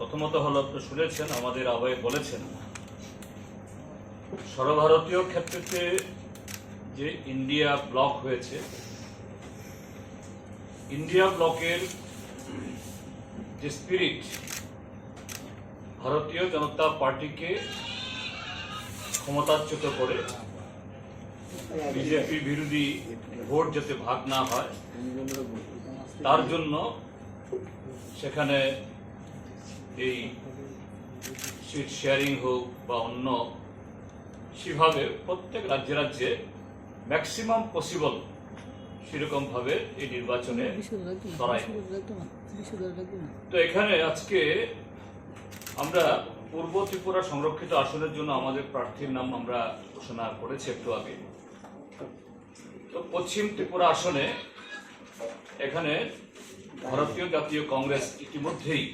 প্রথমত হলো আপনি শুনেছেন, আমাদের আহ্বায়ক বলেছেন, সর্বভারতীয় ক্ষেত্রে যে ইন্ডিয়া ব্লক হয়েছে, ইন্ডিয়া ব্লকের যে স্পিরিট ভারতীয় জনতা পার্টিকে ক্ষমতাচ্যুত করে বিজেপি বিরোধী ভোট যাতে ভাগ না হয়, তার জন্য সেখানে এই সিট শেয়ারিং হোক বা অন্য সেভাবে প্রত্যেক রাজ্যে রাজ্যে ম্যাক্সিমাম পসিবল সেরকমভাবে এই নির্বাচনে তো এখানে আজকে আমরা পূর্ব ত্রিপুরা সংরক্ষিত আসনের জন্য আমাদের প্রার্থীর নাম আমরা ঘোষণা করেছি একটু আগে। তো পশ্চিম ত্রিপুরা আসনে এখানে ভারতীয় জাতীয় কংগ্রেস ইতিমধ্যেই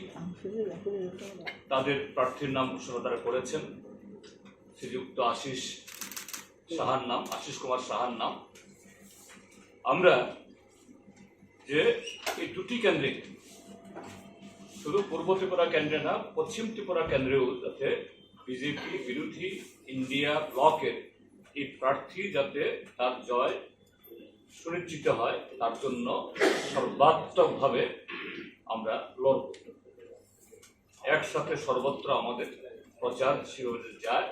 তাদের প্রার্থীর নাম ঘোষণা তারা করেছেন। শ্রীযুক্ত আশিস সাহার নাম, আশিস কুমার সাহার নাম। আমরা যে এই দুটি কেন্দ্রে শুধু পূর্ব ত্রিপুরা কেন্দ্রে না, পশ্চিম ত্রিপুরা কেন্দ্রেও যাতে বিজেপি বিরোধী ইন্ডিয়া ব্লকের এই প্রার্থী যাতে তার জয় সুনিশ্চিত হয়, তার জন্য সর্বাত্মকভাবে আমরা লড়ব। একসাথে সর্বত্র আমাদের প্রচার সেভাবে যায়,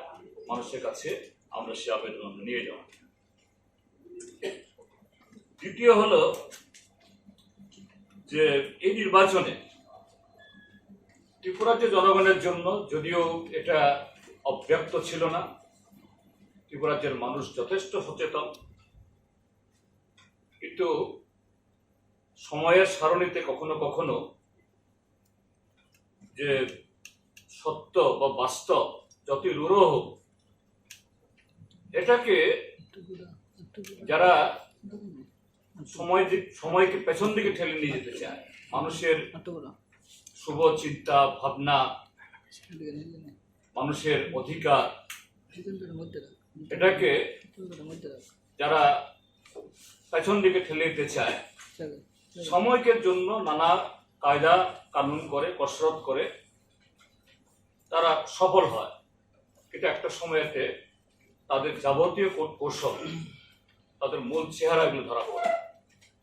মানুষের কাছে আমরা সে আবেদন নিয়ে যাব দ্বিতীয় হলো যে, এই নির্বাচনে ত্রিপুরার যে জনগণের জন্য যদিও এটা অব্যক্ত ছিল না, ত্রিপুরা রাজ্যের মানুষ যথেষ্ট সচেতন। কিন্তু সময়ের সারণীতে কখনো কখনো যে সত্য বা বাস্তব, যতই রূঢ় হোক, এটাকে যারা সময় সময়কে পেছন দিকে ঠেলে নিয়ে যেতে চায়, মানুষের শুভ চিন্তা, ভাবনা, মানুষের অধিকার, এটাকে যারা পেছন দিকে ঠেলে দিতে চায়। সময়কে জন্য নানা কায়দা কানুন করে কসরত করে তারা সফল হয়। এটা একটা সময়তে তাদের যাবতীয় কৌশল তাদের মূল চেহারাগুলো ধরা পড়ে।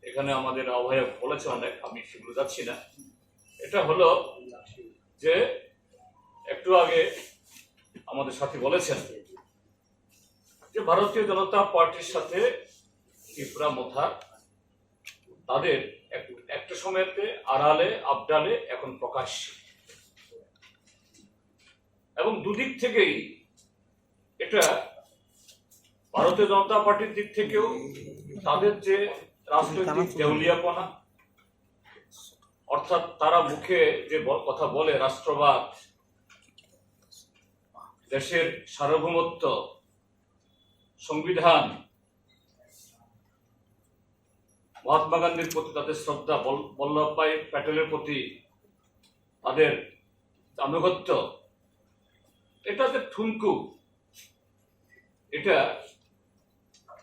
এখানে আমাদের আহ্বায়ক বলেছে অনেক আমি সেগুলো যাচ্ছি না। এটা হলো যে একটু আগে আমাদের সাথে বলেছেন যে ভারতীয় জনতা পার্টির সাথে ত্রিপুরা মোথা তাদের একটা সময়তে আড়ালে, আবডালে এখন প্রকাশ্যে। এবং দুদিক থেকেই এটা ভারতীয় জনতা পার্টির দিক থেকেও তাদের যে রাজনৈতিক দেউলিয়াপনা, অর্থাৎ তারা মুখে যে কথা বলে রাষ্ট্রবাদ, দেশের সার্বভৌমত্ব, সংবিধান মহাত্মা গান্ধীর প্রতি তাদের শ্রদ্ধা, বল- বল্লভভাই প্যাটেলের প্রতি তাদের আনুগত্য, এটা যে ঠুনকু, এটা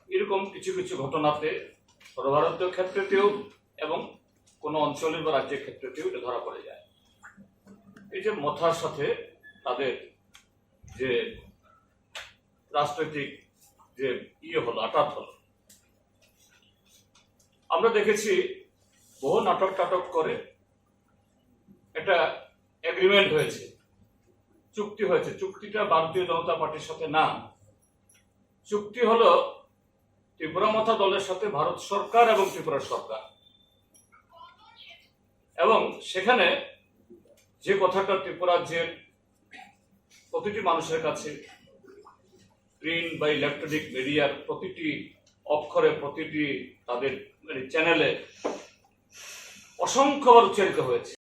এরকম কিছু কিছু ঘটনাতে সর্বভারতীয় ক্ষেত্রেতেও এবং কোনো অঞ্চলের বা রাজ্যের ক্ষেত্রেতেও এটা ধরা পড়ে যায়। এই যে মথার সাথে তাদের যে রাজনৈতিক যে ইয়ে হলো, আটাত হলো আমরা দেখেছি বহু নাটক টাটক করে একটা এগ্রিমেন্ট হয়েছে, চুক্তি হয়েছে। চুক্তিটা ভারতীয় জনতা পার্টির সাথে না। চুক্তি হলো ত্রিপুরা মথা দলের সাথে ভারত সরকার এবং ত্রিপুরা সরকার। এবং সেখানে যে কথাটা ত্রিপুরা রাজ্যের প্রতিটি মানুষের কাছে প্রিন্ট বা ইলেকট্রনিক মিডিয়ার প্রতিটি অক্ষরে প্রতিটি তাদের চ্যানেলে অসংখ্যবার উচ্চারিত হয়েছে।